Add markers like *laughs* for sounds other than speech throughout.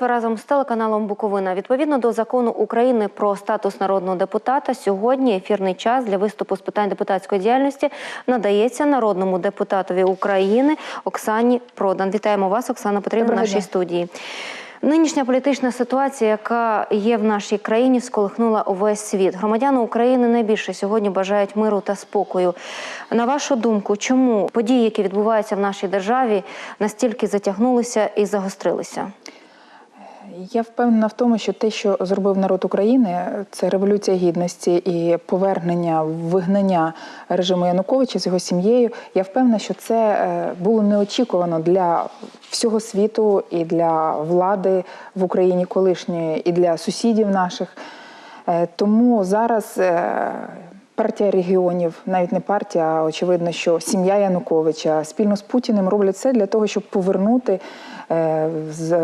Ви разом з телеканалом Буковина. Відповідно до закону України про статус народного депутата, сьогодні ефірний час для виступу з питань депутатської діяльності надається народному депутатові України Оксані Продан. Вітаємо вас, Оксана Петрівна, в нашій студії. Нинішня політична ситуація, яка є в нашій країні, сколихнула увесь світ. Громадяни України найбільше сьогодні бажають миру та спокою. На вашу думку, чому події, які відбуваються в нашій державі, настільки затягнулися і загострилися? Я впевнена в тому, що те, що зробив народ України, це революція гідності і повернення, вигнання режиму Януковича з його сім'єю. Я впевнена, що це е, було неочікувано для всього світу і для влади в Україні колишньої, і для сусідів наших. Е, Тому зараз. Партія регіонів, навіть не партія, а очевидно, що сім'я Януковича спільно з Путіним роблять все для того, щоб повернути, е,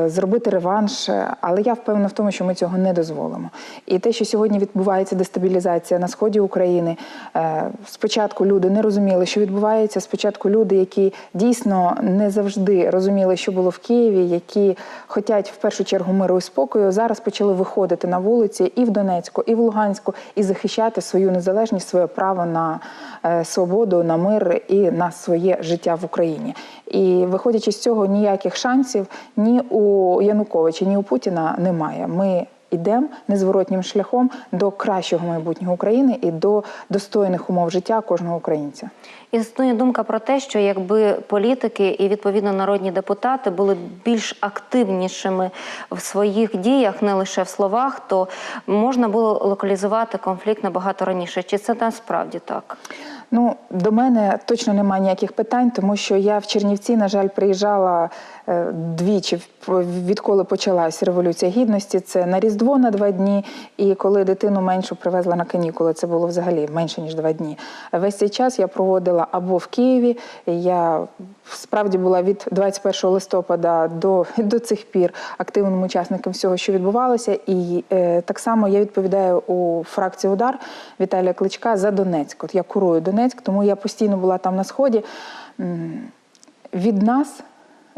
зробити реванш. Але я впевнена в тому, що ми цього не дозволимо. І те, що сьогодні відбувається дестабілізація на сході України, е, спочатку люди не розуміли, що відбувається. Спочатку люди, які дійсно не завжди розуміли, що було в Києві, які хочуть в першу чергу миру і спокою, зараз почали виходити на вулиці і в Донецьку, і в Луганську, і захищати свою незалежність, своє право на е, свободу, на мир і на своє життя в Україні. І виходячи з цього, ніяких шансів ні у Януковича, ні у Путіна немає. Ми йдемо незворотнім шляхом до кращого майбутнього України і до достойних умов життя кожного українця. Існує думка про те, що якби політики і відповідно народні депутати були більш активнішими в своїх діях, не лише в словах, то можна було локалізувати конфлікт набагато раніше. Чи це насправді так? Ну, до мене точно немає ніяких питань, тому що я в Чернівці, на жаль, приїжджала двічі, в- відколи почалась революція гідності. Це на Різдво на два дні, і коли дитину меншу привезла на канікули, це було взагалі менше ніж два дні. Весь цей час я проводила або в Києві. Я справді була від 21 листопада до, *laughs* до цих пір активним учасником всього, що відбувалося. І е, так само я відповідаю у фракції Удар Віталія Кличка за Донецьк. От я курую Донецьк, тому я постійно була там на сході. Від нас.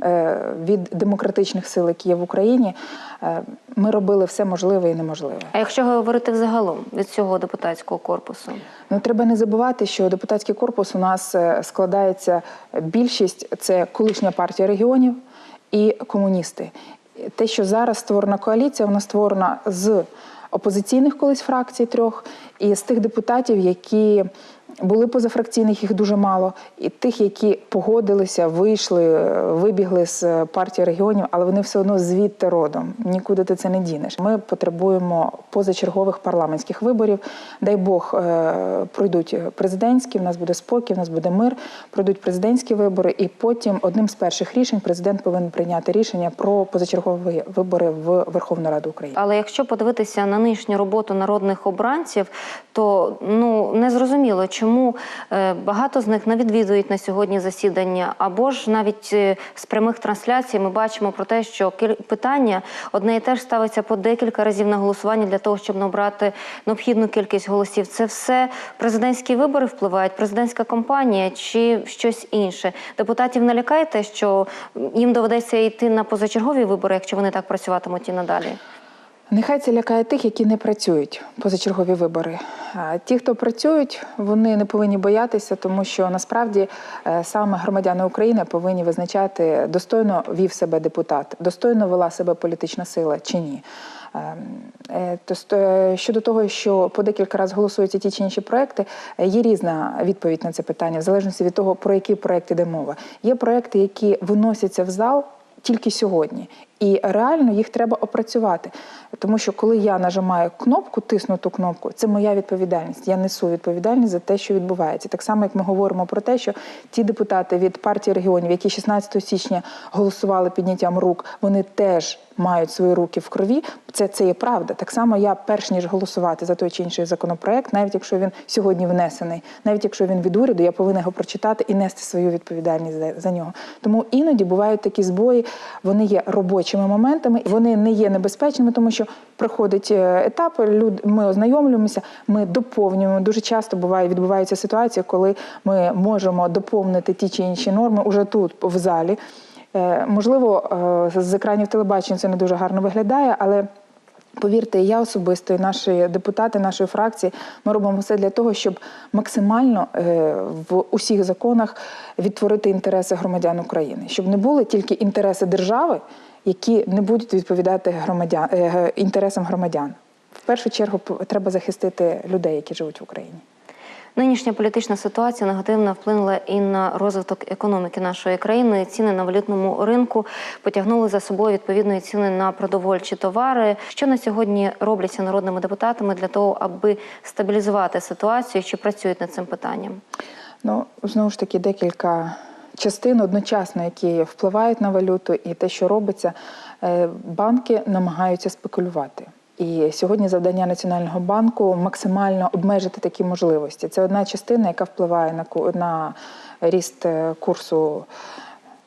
Е, Від демократичних сил, які є в Україні, е, ми робили все можливе і неможливе. А якщо говорити взагалом від цього депутатського корпусу? Ну треба не забувати, що депутатський корпус у нас е, складається більшість це колишня партія регіонів і комуністи. Те, що зараз створена коаліція, вона створена з опозиційних колись фракцій трьох і з тих депутатів, які були позафракційних, їх дуже мало, і тих, які погодилися, вийшли, е, вибігли з партії регіонів, але вони все одно звідти родом. Нікуди ти це не дінеш. Ми потребуємо позачергових парламентських виборів. Дай Бог е, пройдуть президентські, в нас буде спокій, в нас буде мир. Пройдуть президентські вибори, і потім одним з перших рішень президент повинен прийняти рішення про позачергові вибори в Верховну Раду України. Але якщо подивитися на нинішню роботу народних обранців, то ну не зрозуміло, чому е, багато з них не відвідують на сьогодні засідання, або ж навіть е, з прямих трансляцій ми бачимо про те, що питання одне і те ж ставиться по декілька разів на голосування для того, щоб набрати необхідну кількість голосів. Це все президентські вибори впливають, президентська кампанія чи щось інше. Депутатів не лякає що їм доведеться йти на позачергові вибори, якщо вони так працюватимуть і надалі. Нехай це лякає тих, які не працюють позачергові вибори. Ті, хто працюють, вони не повинні боятися, тому що насправді е, саме громадяни України повинні визначати, достойно вів себе депутат, достойно вела себе політична сила чи ні. Ем, е, е, щодо того, що по декілька разів голосуються ті чи інші проекти, є різна відповідь на це питання, в залежності від того, про які проекти йде мова. Є проекти, які виносяться в зал тільки сьогодні. І реально їх треба опрацювати. Тому що коли я нажимаю кнопку, тисну ту кнопку, це моя відповідальність. Я несу відповідальність за те, що відбувається. Так само, як ми говоримо про те, що ті депутати від партії регіонів, які 16 січня голосували підняттям рук, вони теж мають свої руки в крові. Це, це є правда. Так само я, перш ніж голосувати за той чи інший законопроект, навіть якщо він сьогодні внесений, навіть якщо він від уряду, я повинна його прочитати і нести свою відповідальність за, за нього. Тому іноді бувають такі збої, вони є робочими моментами, вони не є небезпечними, тому що проходить е, етап, люд, ми ознайомлюємося, ми доповнюємо. Дуже часто буває відбуваються ситуації, коли ми можемо доповнити ті чи інші норми уже тут в залі. Е, Можливо, е, з екранів телебачення це не дуже гарно виглядає, але повірте, я особисто, і наші депутати нашої фракції, ми робимо все для того, щоб максимально е, в усіх законах відтворити інтереси громадян України, щоб не були тільки інтереси держави, які не будуть відповідати громадян інтересам громадян. В першу чергу треба захистити людей, які живуть в Україні. Нинішня політична ситуація негативно вплинула і на розвиток економіки нашої країни. Ціни на валютному ринку потягнули за собою відповідної ціни на продовольчі товари. Що на сьогодні робляться народними депутатами для того, аби стабілізувати ситуацію? Чи працюють над цим питанням? Ну, знову ж таки, декілька частин одночасно, які впливають на валюту, і те, що робиться, Е, банки намагаються спекулювати. І сьогодні завдання Національного банку максимально обмежити такі можливості. Це одна частина, яка впливає на, на ріст е, курсу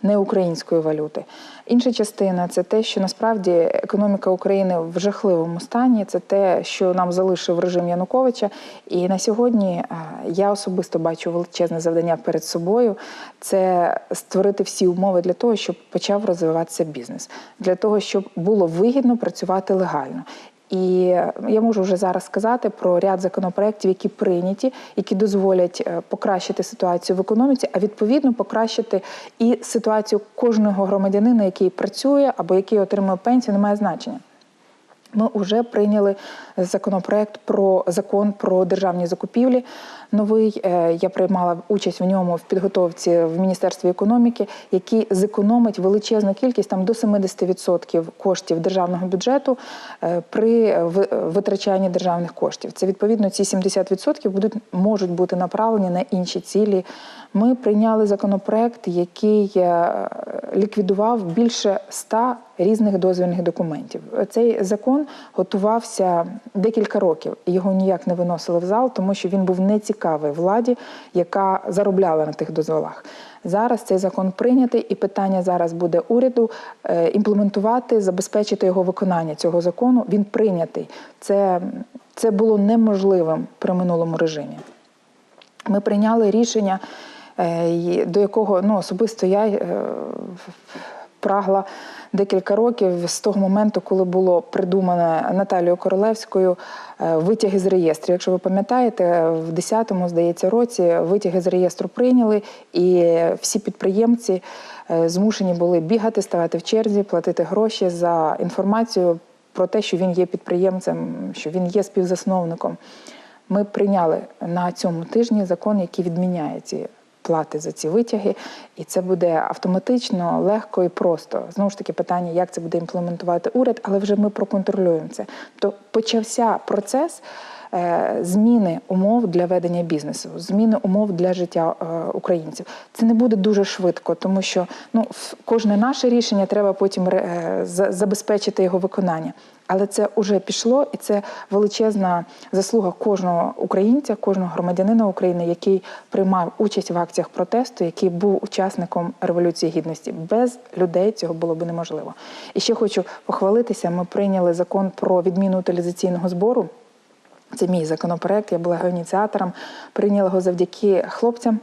неукраїнської валюти. Інша частина це те, що насправді економіка України в жахливому стані. Це те, що нам залишив режим Януковича. І на сьогодні е, я особисто бачу величезне завдання перед собою це створити всі умови для того, щоб почав розвиватися бізнес, для того, щоб було вигідно працювати легально. І я можу вже зараз сказати про ряд законопроєктів, які прийняті, які дозволять е, покращити ситуацію в економіці, а відповідно покращити і ситуацію кожного громадянина, який працює або який отримує пенсію, не має значення. Ми вже прийняли законопроект про закон про державні закупівлі. Новий Е, я приймала участь в ньому в підготовці в міністерстві економіки, який зекономить величезну кількість там до 70% коштів державного бюджету е, при витрачанні державних коштів. Це відповідно ці 70% будуть можуть бути направлені на інші цілі. Ми прийняли законопроект, який е, ліквідував більше 100 різних дозвільних документів. Цей закон готувався декілька років. Його ніяк не виносили в зал, тому що він був нецікавий владі, яка заробляла на тих дозволах. Зараз цей закон прийнятий, і питання зараз буде уряду е, імплементувати, забезпечити його виконання цього закону. Він прийнятий. Це, це було неможливим при минулому режимі. Ми прийняли рішення, е, до якого ну, особисто я е, прагла декілька років з того моменту, коли було придумано Наталією Королевською е, витяги з реєстру. Якщо ви пам'ятаєте, в 10-му, здається, році витяги з реєстру прийняли, і всі підприємці е, змушені були бігати, ставати в черзі, платити гроші за інформацію про те, що він є підприємцем, що він є співзасновником. Ми прийняли на цьому тижні закон, який відміняє ці плати за ці витяги, і це буде автоматично, легко і просто. Знову ж таки, питання, як це буде імплементувати уряд, але вже ми проконтролюємо це. То почався процес. Е, Зміни умов для ведення бізнесу, зміни умов для життя е, українців. Це не буде дуже швидко, тому що ну кожне наше рішення треба потім е, за- забезпечити його виконання. Але це вже пішло, і це величезна заслуга кожного українця, кожного громадянина України, який приймав участь в акціях протесту, який був учасником революції гідності. Без людей цього було б неможливо. І ще хочу похвалитися. Ми прийняли закон про відміну утилізаційного збору. Це мій законопроект. Я була його ініціатором. Прийняла його завдяки хлопцям,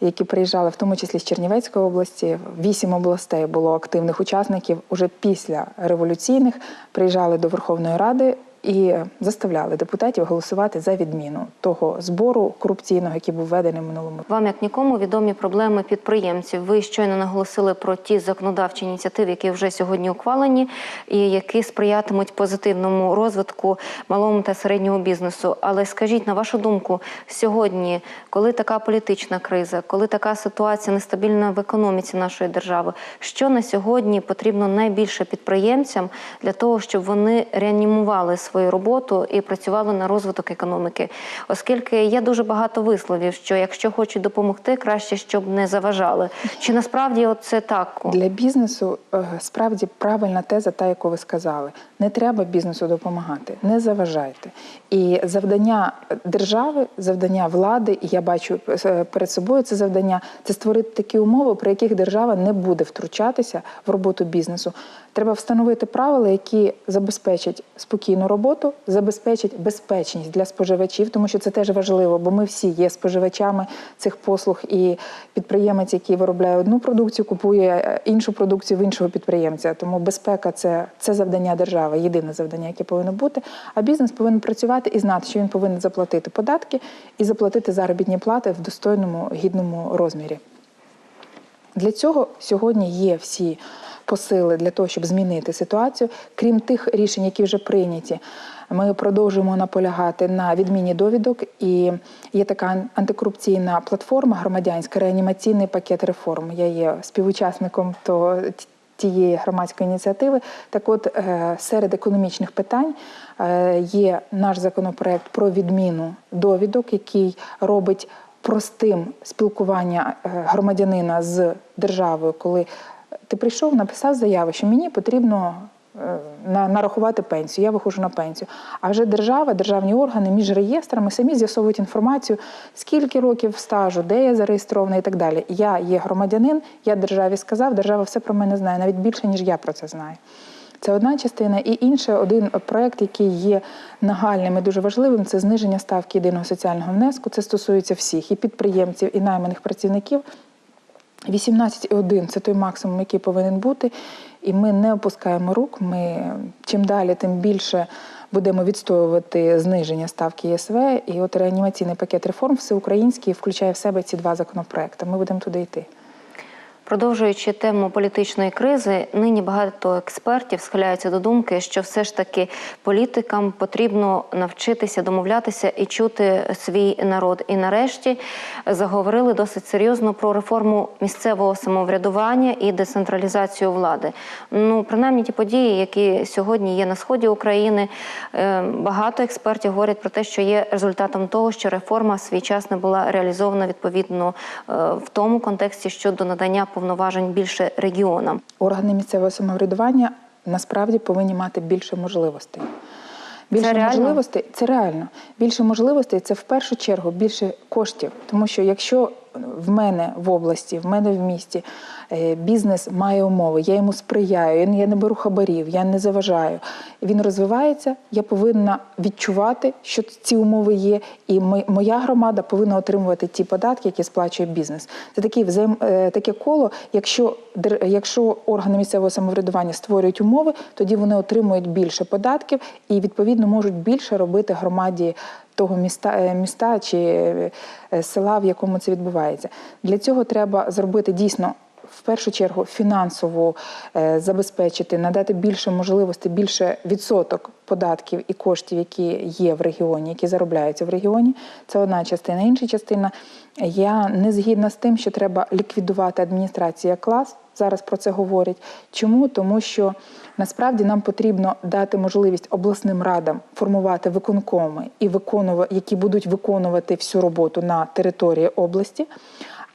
які приїжджали, в тому числі з Чернівецької області. Вісім областей було активних учасників. Уже після революційних приїжджали до Верховної Ради і заставляли депутатів голосувати за відміну того збору корупційного, який був введений минулому Вам як нікому відомі проблеми підприємців. Ви щойно наголосили про ті законодавчі ініціативи, які вже сьогодні ухвалені, і які сприятимуть позитивному розвитку малому та середнього бізнесу. Але скажіть, на вашу думку, сьогодні, коли така політична криза, коли така ситуація нестабільна в економіці нашої держави, що на сьогодні потрібно найбільше підприємцям для того, щоб вони реанімували свою роботу і працювали на розвиток економіки, оскільки є дуже багато висловів, що якщо хочуть допомогти, краще щоб не заважали. Чи насправді це так? Для бізнесу е, справді правильна теза, та яку ви сказали. Не треба бізнесу допомагати, не заважайте. І завдання держави, завдання влади, і я бачу е, перед собою це завдання це створити такі умови, при яких держава не буде втручатися в роботу бізнесу. Треба встановити правила, які забезпечать спокійну роботу. Роботу, забезпечить безпечність для споживачів, тому що це теж важливо, бо ми всі є споживачами цих послуг, і підприємець, який виробляє одну продукцію, купує е, іншу продукцію в іншого підприємця. Тому безпека це, це завдання держави, єдине завдання, яке повинно бути. А бізнес повинен працювати і знати, що він повинен заплатити податки і заплатити заробітні плати в достойному гідному розмірі. Для цього сьогодні є всі посили для того, щоб змінити ситуацію. Крім тих рішень, які вже прийняті, ми продовжуємо наполягати на відміні довідок. І є така антикорупційна платформа громадянська реанімаційний пакет реформ. Я є співучасником то тієї громадської ініціативи. Так, от е, серед економічних питань е, є наш законопроект про відміну довідок, який робить простим спілкування е, громадянина з державою, коли ти прийшов, написав заяву, що мені потрібно е, на- нарахувати пенсію, я виходжу на пенсію. А вже держава, державні органи між реєстрами самі з'ясовують інформацію, скільки років стажу, де я зареєстрована і так далі. Я є громадянин, я державі сказав, держава все про мене знає, навіть більше, ніж я про це знаю. Це одна частина. І інше один проект, який є нагальним і дуже важливим, це зниження ставки єдиного соціального внеску. Це стосується всіх і підприємців, і найманих працівників. 18,1 – це той максимум, який повинен бути. І ми не опускаємо рук. Ми чим далі, тим більше будемо відстоювати зниження ставки ЄСВ. І от реанімаційний пакет реформ всеукраїнський включає в себе ці два законопроекти. Ми будемо туди йти. Продовжуючи тему політичної кризи, нині багато експертів схиляються до думки, що все ж таки політикам потрібно навчитися домовлятися і чути свій народ. І нарешті заговорили досить серйозно про реформу місцевого самоврядування і децентралізацію влади. Ну, принаймні ті події, які сьогодні є на сході України, е, багато експертів говорять про те, що є результатом того, що реформа свій час не була реалізована відповідно е, в тому контексті щодо надання повноважень більше регіонам. Органи місцевого самоврядування насправді повинні мати більше можливостей. Більше це можливостей це реально. Більше можливостей це в першу чергу більше коштів. Тому що якщо в мене в області, в мене в місті бізнес має умови, я йому сприяю, я не- беру хабарів, я не заважаю. Він розвивається, я повинна відчувати, що ці умови є, і моя громада повинна отримувати ті податки, які сплачує бізнес. Це такий взаєм, е, таке коло. Якщо якщо органи місцевого самоврядування створюють умови, тоді вони отримують більше податків і відповідно можуть більше робити громаді того міста, е, міста чи е, села, в якому це відбувається. Для цього треба зробити дійсно. В першу чергу фінансово е, забезпечити, надати більше можливостей, більше відсоток податків і коштів, які є в регіоні, які заробляються в регіоні. Це одна частина. Інша частина я не згідна з тим, що треба ліквідувати адміністрацію як клас. Зараз про це говорять. Чому? Тому що насправді нам потрібно дати можливість обласним радам формувати виконкоми і виконувати, які будуть виконувати всю роботу на території області.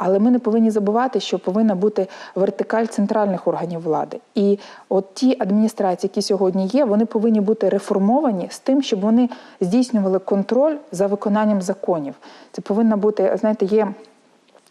Але ми не повинні забувати, що повинна бути вертикаль центральних органів влади. І от ті адміністрації, які сьогодні є, вони повинні бути реформовані з тим, щоб вони здійснювали контроль за виконанням законів. Це повинна бути, знаєте, є.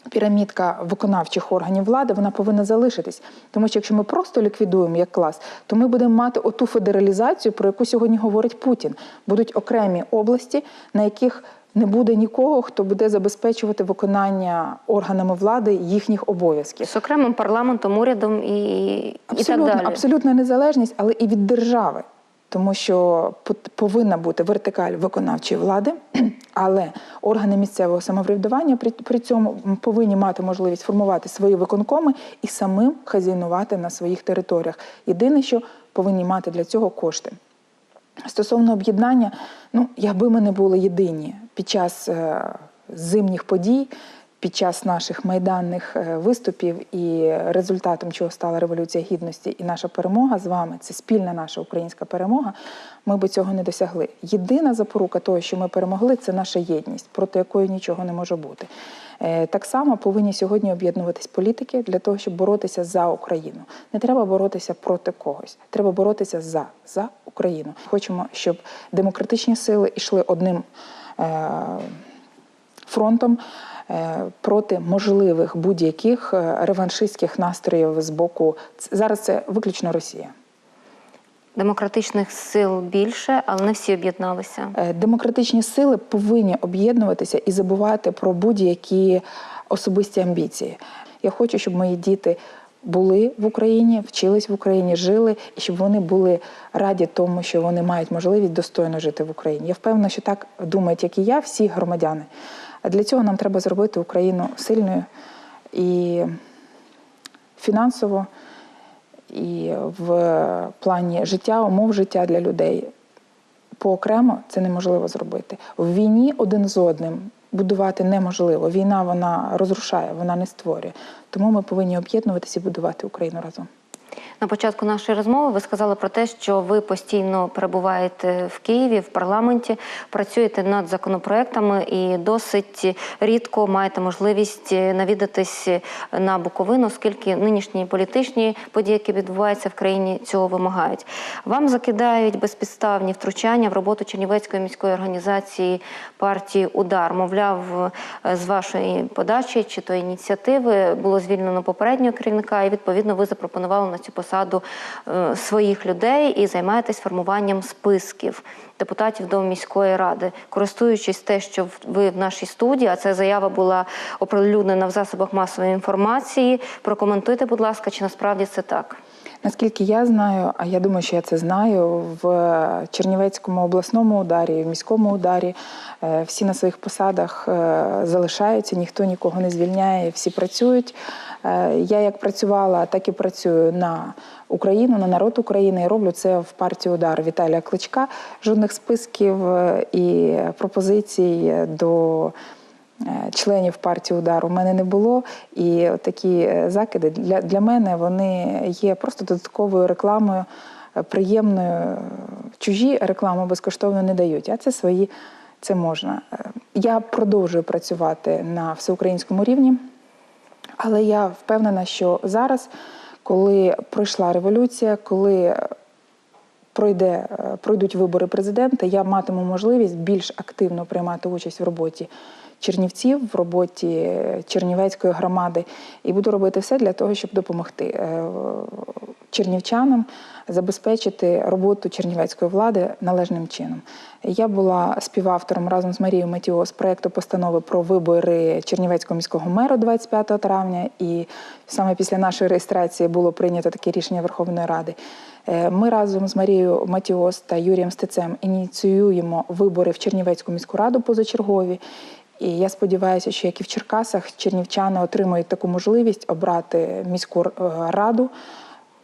Пірамідка виконавчих органів влади вона повинна залишитись, тому що якщо ми просто ліквідуємо як клас, то ми будемо мати оту федералізацію, про яку сьогодні говорить Путін. Будуть окремі області, на яких не буде нікого, хто буде забезпечувати виконання органами влади їхніх обов'язків. З окремим парламентом, урядом і, і так Абсолютно, далі. абсолютна незалежність, але і від держави. Тому що повинна бути вертикаль виконавчої влади, *clears throat* але органи місцевого самоврядування при, при цьому повинні мати можливість формувати свої виконкоми і самим хазяйнувати на своїх територіях. Єдине, що повинні мати для цього кошти. Стосовно об'єднання, ну якби ми не були єдині під час е, зимніх подій, під час наших майданних е, виступів і результатом чого стала революція гідності і наша перемога з вами, це спільна наша українська перемога. Ми би цього не досягли. Єдина запорука того, що ми перемогли, це наша єдність, проти якої нічого не може бути. Е, Так само повинні сьогодні об'єднуватись політики для того, щоб боротися за Україну. Не треба боротися проти когось, треба боротися за, за Україну. Хочемо, щоб демократичні сили йшли одним е, фронтом е, проти можливих будь-яких е, реваншистських настроїв з боку зараз це виключно Росія. Демократичних сил більше, але не всі об'єдналися. Демократичні сили повинні об'єднуватися і забувати про будь-які особисті амбіції. Я хочу, щоб мої діти були в Україні, вчились в Україні, жили, і щоб вони були раді тому, що вони мають можливість достойно жити в Україні. Я впевнена, що так думають, як і я, всі громадяни. А для цього нам треба зробити Україну сильною і фінансово, і в плані життя, умов життя для людей поокремо це неможливо зробити. В війні один з одним будувати неможливо. Війна вона розрушає, вона не створює. Тому ми повинні об'єднуватися і будувати Україну разом. На початку нашої розмови ви сказали про те, що ви постійно перебуваєте в Києві в парламенті, працюєте над законопроектами і досить рідко маєте можливість навідатись на Буковину, оскільки нинішні політичні події, які відбуваються в країні, цього вимагають. Вам закидають безпідставні втручання в роботу Чернівецької міської організації партії Удар. Мовляв, з вашої подачі чи то ініціативи було звільнено попереднього керівника, і відповідно ви запропонували на цю посаду е, своїх людей і займаєтесь формуванням списків депутатів до міської ради, користуючись те, що ви в нашій студії, а ця заява була оприлюднена в засобах масової інформації. Прокоментуйте, будь ласка, чи насправді це так? Наскільки я знаю, а я думаю, що я це знаю, в Чернівецькому обласному ударі, в міському ударі е, всі на своїх посадах е, залишаються, ніхто нікого не звільняє, всі працюють. Е, Я як працювала, так і працюю на Україну, на народ України і роблю це в партії удар Віталія Кличка. Жодних списків е, і пропозицій до е, членів партії удар у мене не було. І такі закиди для, для мене вони є просто додатковою рекламою, приємною. Чужі рекламу безкоштовно не дають, а це свої це можна. Я продовжую працювати на всеукраїнському рівні. Але я впевнена, що зараз, коли пройшла революція, коли пройде, е, пройдуть вибори президента, я матиму можливість більш активно приймати участь в роботі Чернівців, в роботі Чернівецької громади, і буду робити все для того, щоб допомогти е, чернівчанам забезпечити роботу чернівецької влади належним чином. Я була співавтором разом з Марією Матіос проекту постанови про вибори Чернівецького міського мера 25 травня, і саме після нашої реєстрації було прийнято таке рішення Верховної Ради. Е, Ми разом з Марією Матіос та Юрієм Стецем ініціюємо вибори в Чернівецьку міську раду позачергові. І я сподіваюся, що як і в Черкасах, чернівчани отримають таку можливість обрати міську е, раду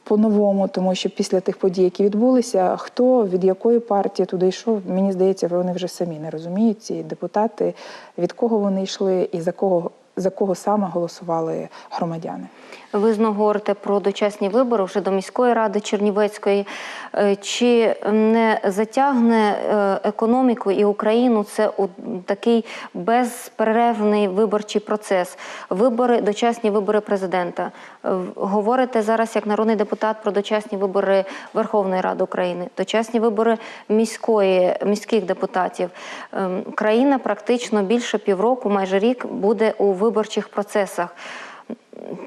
по-новому, тому що після тих подій, які відбулися, хто від якої партії туди йшов, мені здається, вони вже самі не розуміють ці депутати, від кого вони йшли і за кого за кого саме голосували громадяни. Ви знову говорите про дочасні вибори вже до міської ради Чернівецької. Е, Чи не затягне е, економіку і Україну це у такий безперервний виборчий процес? Вибори, дочасні вибори президента. Е, Говорите зараз як народний депутат про дочасні вибори Верховної Ради України, дочасні вибори міської міських депутатів. Ем, Країна практично більше півроку, майже рік, буде у виборчих процесах.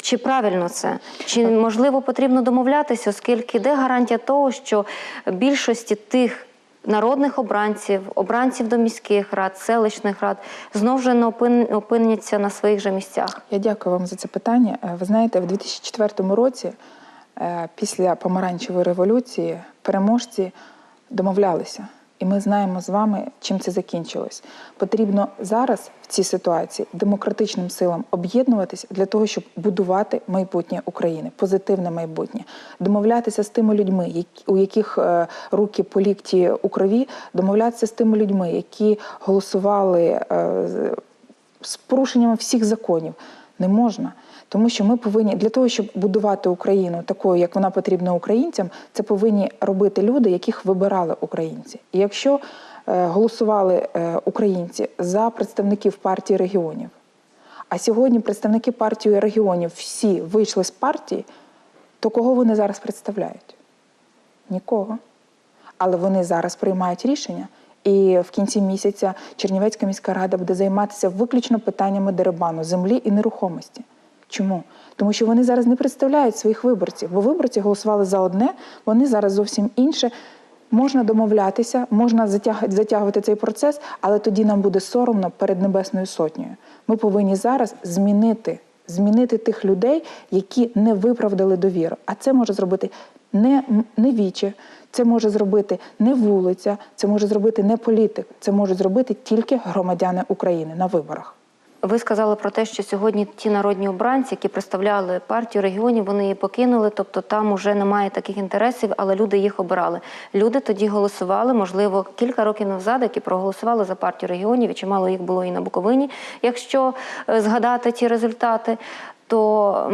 Чи правильно це? Чи можливо потрібно домовлятися, оскільки де гарантія того, що більшості тих народних обранців, обранців до міських рад, селищних рад знов же не опиняться на своїх же місцях? Я дякую вам за це питання. Е, Ви знаєте, в 2004 році, е, після помаранчевої революції, переможці домовлялися. І ми знаємо з вами, чим це закінчилось. Потрібно зараз в цій ситуації демократичним силам об'єднуватися для того, щоб будувати майбутнє України, позитивне майбутнє, домовлятися з тими людьми, у яких е, руки по лікті у крові, домовлятися з тими людьми, які голосували е, з- з порушенням всіх законів. Не можна. Тому що ми повинні для того, щоб будувати Україну такою, як вона потрібна українцям, це повинні робити люди, яких вибирали українці. І якщо е, голосували е, українці за представників партії регіонів, а сьогодні представники партії регіонів всі вийшли з партії, то кого вони зараз представляють? Нікого. Але вони зараз приймають рішення. І в кінці місяця Чернівецька міська рада буде займатися виключно питаннями дерибану землі і нерухомості. Чому? Тому що вони зараз не представляють своїх виборців, бо виборці голосували за одне, вони зараз зовсім інше. Можна домовлятися, можна затяг- затягувати цей процес, але тоді нам буде соромно перед Небесною Сотнею. Ми повинні зараз змінити, змінити тих людей, які не виправдали довіру. А це може зробити не, не віче, це може зробити не вулиця, це може зробити не політик, це можуть зробити тільки громадяни України на виборах. Ви сказали про те, що сьогодні ті народні обранці, які представляли партію регіонів, вони її покинули, тобто там уже немає таких інтересів, але люди їх обирали. Люди тоді голосували, можливо, кілька років назад, які проголосували за партію регіонів, і чимало їх було і на Буковині, якщо е, згадати ті результати. То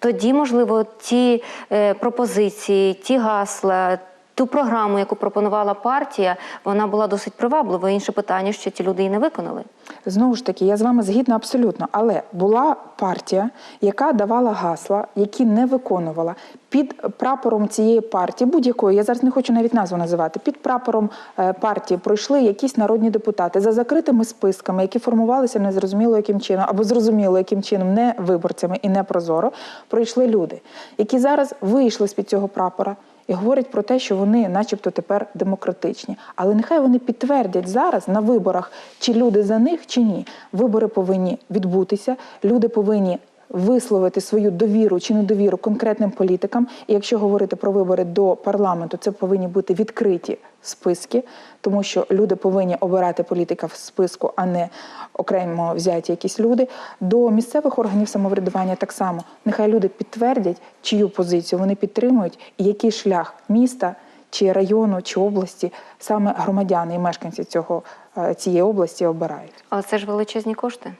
тоді, можливо, ті е, пропозиції, ті гасла, ту програму, яку пропонувала партія, вона була досить приваблива. Інше питання, що ті люди її не виконали. Знову ж таки, я з вами згідна абсолютно, але була партія, яка давала гасла, які не виконувала під прапором цієї партії, будь-якої, я зараз не хочу навіть назву називати. Під прапором е, партії пройшли якісь народні депутати за закритими списками, які формувалися незрозуміло яким чином, або зрозуміло яким чином, не виборцями і не прозоро. Пройшли люди, які зараз вийшли з під цього прапора і говорять про те, що вони, начебто, тепер демократичні. Але нехай вони підтвердять зараз на виборах, чи люди за них, чи ні. Вибори повинні відбутися, люди повинні. Висловити свою довіру чи недовіру конкретним політикам, і якщо говорити про вибори до парламенту, це повинні бути відкриті списки, тому що люди повинні обирати політика в списку, а не окремо взяті якісь люди. До місцевих органів самоврядування так само нехай люди підтвердять, чию позицію вони підтримують, і який шлях міста чи району чи області саме громадяни і мешканці цього е, цієї області обирають. Але це ж величезні кошти.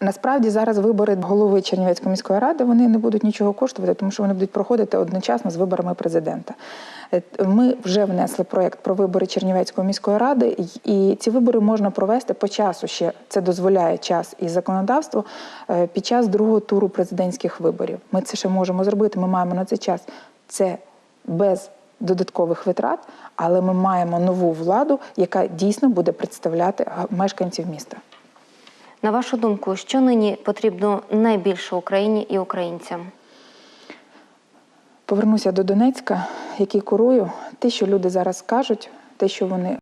Насправді зараз вибори голови Чернівецької міської ради вони не будуть нічого коштувати, тому що вони будуть проходити одночасно з виборами президента. Е, Ми вже внесли проєкт про вибори Чернівецької міської ради, і ці вибори можна провести по часу. Ще це дозволяє час і законодавство е, під час другого туру президентських виборів. Ми це ще можемо зробити. Ми маємо на це час. Це без додаткових витрат, але ми маємо нову владу, яка дійсно буде представляти мешканців міста. На вашу думку, що нині потрібно найбільше Україні і українцям? Повернуся до Донецька, який курую. Те, що люди зараз кажуть, те, що вони